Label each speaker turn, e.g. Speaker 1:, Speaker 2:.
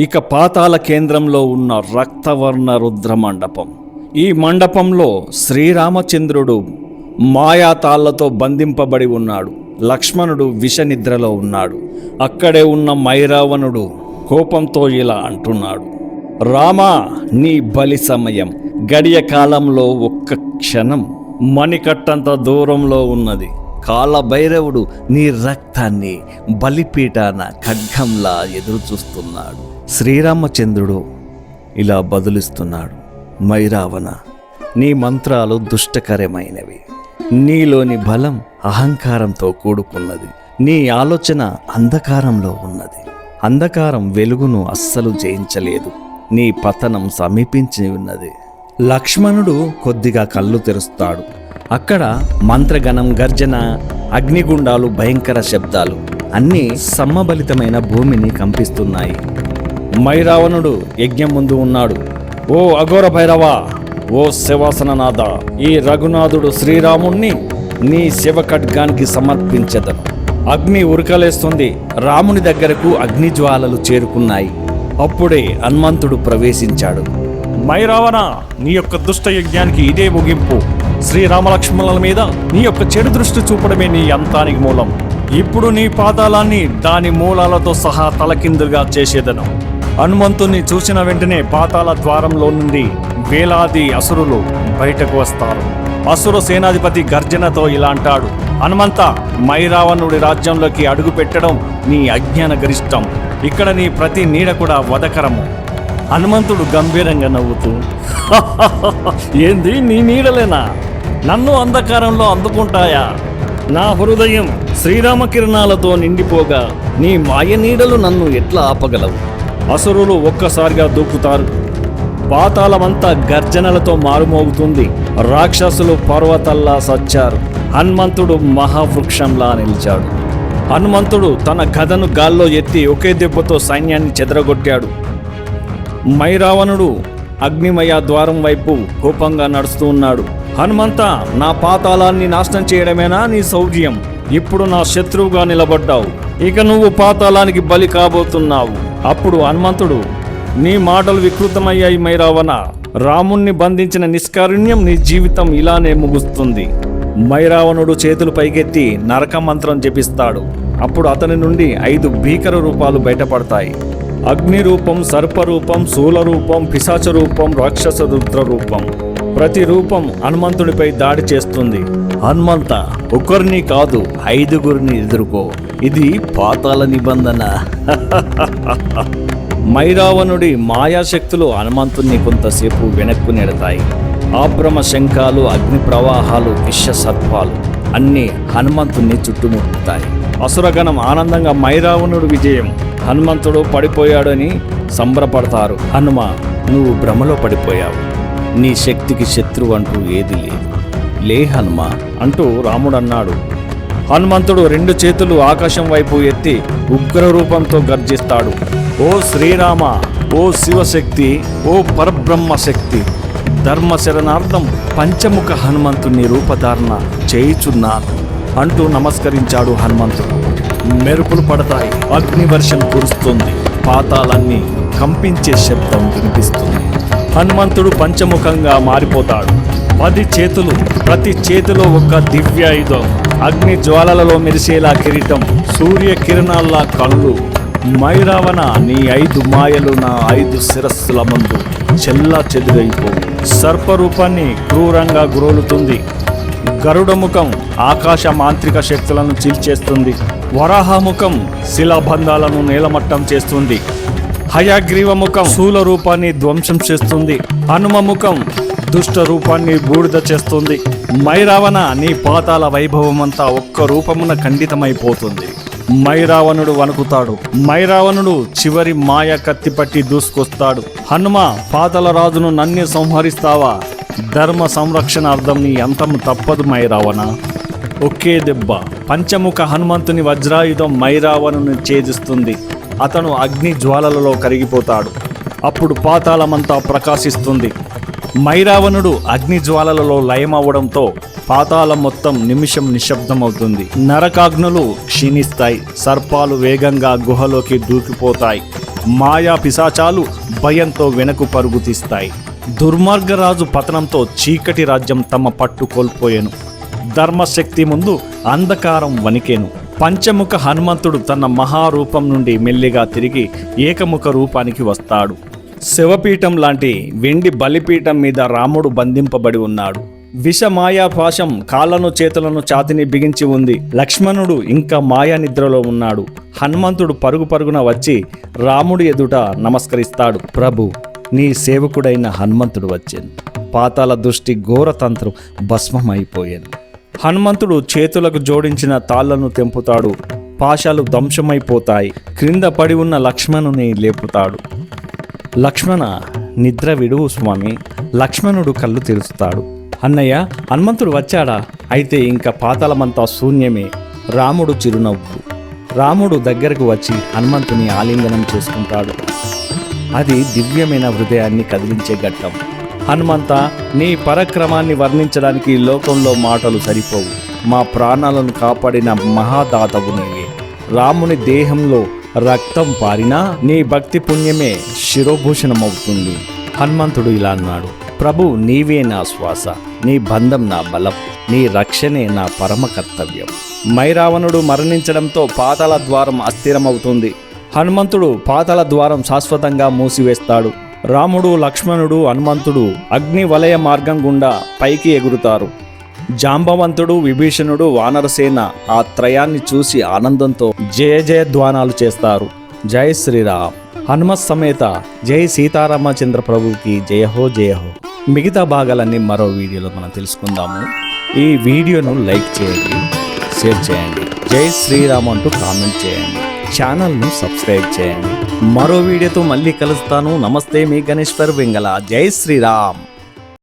Speaker 1: ఇక పాతాల కేంద్రంలో ఉన్న రక్తవర్ణ రుద్ర మండపం ఈ మండపంలో శ్రీరామచంద్రుడు మాయాతాళ్ళతో బంధింపబడి ఉన్నాడు. లక్ష్మణుడు విషనిద్రలో ఉన్నాడు. అక్కడే ఉన్న మైరావణుడు కోపంతో ఇలా అంటున్నాడు. రామా నీ బలి సమయం. గడియ కాలంలో ఒక్క క్షణం మణికట్టంత దూరంలో ఉన్నది. కాలభైరవుడు నీ రక్తాన్ని బలిపీఠాన ఖడ్గంలా ఎదురు చూస్తున్నాడు శ్రీరామచంద్రుడు ఇలా బదులిస్తున్నాడు. మైరావణ నీ మంత్రాలు దుష్టకరమైనవి. నీలోని బలం అహంకారంతో కూడుకున్నది. నీ ఆలోచన అంధకారంలో ఉన్నది. అంధకారం వెలుగును అస్సలు జయించలేదు. నీ పతనం సమీపించి ఉన్నది లక్ష్మణుడు కొద్దిగా కళ్ళు తెరుస్తాడు. అక్కడ మంత్రగణం గర్జన అగ్నిగుండాలు భయంకర శబ్దాలు అన్నీ సమ్మబలితమైన భూమిని కంపిస్తున్నాయి. మైరావణుడు యజ్ఞం ముందు ఉన్నాడు. ఓ అఘోర భైరవ ఓ శివాసననాథ ఈ రఘునాథుడు శ్రీరాముణ్ణి నీ శివ ఖడ్గానికి సమర్పించదను. అగ్ని ఉరకలేస్తుంది. రాముని దగ్గరకు అగ్ని జ్వాలలు చేరుకున్నాయి. అప్పుడే హనుమంతుడు ప్రవేశించాడు.
Speaker 2: మైరావణ నీ యొక్క దుష్ట యజ్ఞానికి ఇదే ముగింపు. శ్రీరామలక్ష్మణుల మీద నీ యొక్క చెడు దృష్టి చూపడమే నీ అంతానికి మూలం. ఇప్పుడు నీ పాదాలాన్ని దాని మూలాలతో సహా తలకిందుగా చేసేదను. హనుమంతుని చూసిన వెంటనే పాతాల ద్వారంలో నుండి వేలాది అసురులు బయటకు వస్తారు. అసుర సేనాధిపతి గర్జనతో ఇలా అంటాడు హనుమంత మైరావణుడి రాజ్యంలోకి అడుగు పెట్టడం నీ అజ్ఞాన గరిష్టం ఇక్కడ నీ ప్రతి నీడ కూడా వదకరము హనుమంతుడు గంభీరంగా నవ్వుతూ ఏంది నీ నీడలేనా? నన్ను అంధకారంలో అందుకుంటాయా నా హృదయం శ్రీరామ కిరణాలతో నిండిపోగా నీ మాయ నీడలు నన్ను ఎట్లా ఆపగలవు? అసురులు ఒక్కసారిగా దూకుతారు. పాతాళమంతా గర్జనలతో మారుమోగుతుంది. రాక్షసులు పర్వతల్లా సచ్చారు. హనుమంతుడు మహావృక్షంలా నిలిచాడు. హనుమంతుడు తన కథను గాల్లో ఎత్తి ఒకే దెబ్బతో సైన్యాన్ని చెదరగొట్టాడు. మైరావణుడు అగ్నిమయ ద్వారం వైపు కోపంగా నడుస్తూ ఉన్నాడు. హనుమంత నా పాతాళాన్ని నాశనం చేయడమేనా నీ శౌర్యం? ఇప్పుడు నా శత్రువుగా నిలబడ్డావు. ఇక నువ్వు పాతాళానికి బలి కాబోతున్నావు. అప్పుడు హనుమంతుడు నీ మాటలు వికృతమయ్యాయి మైరావణ. రాముణ్ణి బంధించిన నిష్కారుణ్యం నీ జీవితం ఇలానే ముగుస్తుంది. మైరావణుడు చేతులు పైకెత్తి నరక మంత్రం జపిస్తాడు. అప్పుడు అతని నుండి ఐదు భీకర రూపాలు బయటపడతాయి. అగ్ని రూపం సర్పరూపం శూల రూపం పిశాచ రూపం రాక్షస రుద్ర రూపం ప్రతి రూపం హనుమంతుడిపై దాడి చేస్తుంది. హనుమంత ఒకరిని కాదు ఐదుగురిని ఎదుర్కో. ఇది పాతాల నిబంధన. మైరావణుడి మాయాశక్తులు హనుమంతుణ్ణి కొంతసేపు వెనక్కు నెడతాయి. ఆబ్రమ శంఖాలు అగ్ని ప్రవాహాలు విష సర్పాలు అన్నీ హనుమంతుణ్ణి చుట్టుముట్టుతాయి. అసురగణం ఆనందంగా మైరావణుడు విజయం. హనుమంతుడు పడిపోయాడని సంబరపడతారు. హనుమ నువ్వు భ్రమలో పడిపోయావు. నీ శక్తికి శత్రువు అంటూ ఏది లేదు. లే హనుమ అంటూ రాముడు అన్నాడు హనుమంతుడు రెండు చేతులు ఆకాశం వైపు ఎత్తి ఉగ్ర రూపంతో గర్జిస్తాడు. ఓ శ్రీరామ ఓ శివశక్తి ఓ పరబ్రహ్మ శక్తి ధర్మ శరణార్థం పంచముఖ హనుమంతుని రూపధారణ చేయుచున్నాను. అంటూ నమస్కరించాడు హనుమంతుడు. మెరుపులు పడతాయి అగ్నివర్షం కురుస్తుంది పాతాలన్నీ కంపించే శబ్దం వినిపిస్తుంది. హనుమంతుడు పంచముఖంగా మారిపోతాడు. పది చేతులు ప్రతి చేతిలో ఒక దివ్యాయుధం అగ్ని జ్వాలలలో మెరిసేలా కిరీటం సూర్య కిరణాల్లా కళ్ళు మైరావణ నీ ఐదు మాయలు నా ఐదు శిరస్సుల ముందు చెల్లా చెదురైపో సర్పరూపాన్ని క్రూరంగా గ్రోలుతుంది గరుడముఖం ఆకాశ మాంత్రిక శక్తులను చీల్చేస్తుంది. వరాహముఖం శిలాబంధాలను నేలమట్టం చేస్తుంది. హయాగ్రీవముఖం శూల రూపాన్ని ధ్వంసం చేస్తుంది. హనుమ ముఖం దుష్ట రూపాన్ని బూడిద చేస్తుంది. మైరావణ నీ పాతాల వైభవమంతా ఒక్క రూపమున ఖండితమైపోతుంది. మైరావణుడు వణుకుతాడు. మైరావణుడు చివరి మాయ కత్తి పట్టి దూసుకొస్తాడు. హనుమ పాతల రాజును నన్ను సంహరిస్తావా? ధర్మ సంరక్షణార్థం నీ అంతం తప్పదు మైరావణ. ఒకే దెబ్బ. పంచముఖ హనుమంతుని వజ్రాయుధం మైరావణుని ఛేదిస్తుంది. అతను అగ్ని జ్వాలలలో కరిగిపోతాడు. అప్పుడు పాతాళమంతా ప్రకాశిస్తుంది. మైరావణుడు అగ్ని జ్వాలలలో లయమవ్వడంతో పాతాళం మొత్తం నిమిషం నిశ్శబ్దమవుతుంది. నరకాగ్నులు క్షీణిస్తాయి. సర్పాలు వేగంగా గుహలోకి దూకిపోతాయి. మాయా పిశాచాలు భయంతో వెనకు పరుగు తీస్తాయి. దుర్మార్గరాజు పతనంతో చీకటి రాజ్యం తమ పట్టు కోల్పోయాను. ధర్మశక్తి ముందు అంధకారం వణికేను. పంచముఖ హనుమంతుడు తన మహారూపం నుండి మెల్లిగా తిరిగి ఏకముఖ రూపానికి వస్తాడు. శివపీఠం లాంటి వెండి బలిపీఠం మీద రాముడు బంధింపబడి ఉన్నాడు. విషమాయా పాశం కాళ్ళను చేతులను ఛాతిని బిగించి ఉంది. లక్ష్మణుడు ఇంకా మాయా నిద్రలో ఉన్నాడు. హనుమంతుడు పరుగు పరుగున వచ్చి రాముడి ఎదుట నమస్కరిస్తాడు. ప్రభు నీ సేవకుడైన హనుమంతుడు వచ్చాను. పాతాల దృష్టి ఘోరతంత్రం భస్మమైపోయాను హనుమంతుడు చేతులకు జోడించిన తాళ్ళను తెంపుతాడు. పాశాలు ధ్వంసమైపోతాయి. క్రింద పడి ఉన్న లక్ష్మణుని లేపుతాడు. లక్ష్మణ నిద్ర విడువు స్వామి లక్ష్మణుడు కళ్ళు తెరుస్తాడు. అన్నయ్య హనుమంతుడు వచ్చాడా? అయితే ఇంకా పాతాళమంతా శూన్యమే. రాముడు చిరునవ్వు. రాముడు దగ్గరకు వచ్చి హనుమంతుని ఆలింగనం చేసుకుంటాడు. అది దివ్యమైన హృదయాన్ని కదిలించే ఘట్టం. హనుమంత నీ పరక్రమాన్ని వర్ణించడానికి ఈ లోకంలో మాటలు సరిపోవు. మా ప్రాణాలను కాపాడిన మహాదాతవు నీవే రాముని దేహంలో రక్తం పారినా నీ భక్తి పుణ్యమే శిరోభూషణమవుతుంది. హనుమంతుడు ఇలా అన్నాడు ప్రభు నీవే నా శ్వాస నీ బంధం నా బలం నీ రక్షణే నా పరమ కర్తవ్యం. మైరావణుడు మరణించడంతో పాతాల ద్వారం అస్థిరమవుతుంది. హనుమంతుడు పాతల ద్వారం శాశ్వతంగా మూసివేస్తాడు. రాముడు లక్ష్మణుడు హనుమంతుడు అగ్ని వలయ మార్గం గుండా పైకి ఎగురుతారు. జాంబవంతుడు విభీషణుడు వానరసేన ఆ త్రయాన్ని చూసి ఆనందంతో జయ జయ ధ్వానాలు చేస్తారు. జై శ్రీరామ్. హనుమత్ సమేత జై సీతారామచంద్ర ప్రభుకి జయహో జయహో మిగతా భాగాలన్నీ మరో వీడియోలో మనం తెలుసుకుందాము. ఈ వీడియోను లైక్ చేయండి షేర్ చేయండి. జై శ్రీరామ్ అంటూ కామెంట్ చేయండి. ఛానల్ను సబ్స్క్రైబ్ చేయండి. మరో వీడియోతో మళ్ళీ కలుస్తాను. నమస్తే మీ గణేశ్వర్ వెంగళ. జై శ్రీరామ్.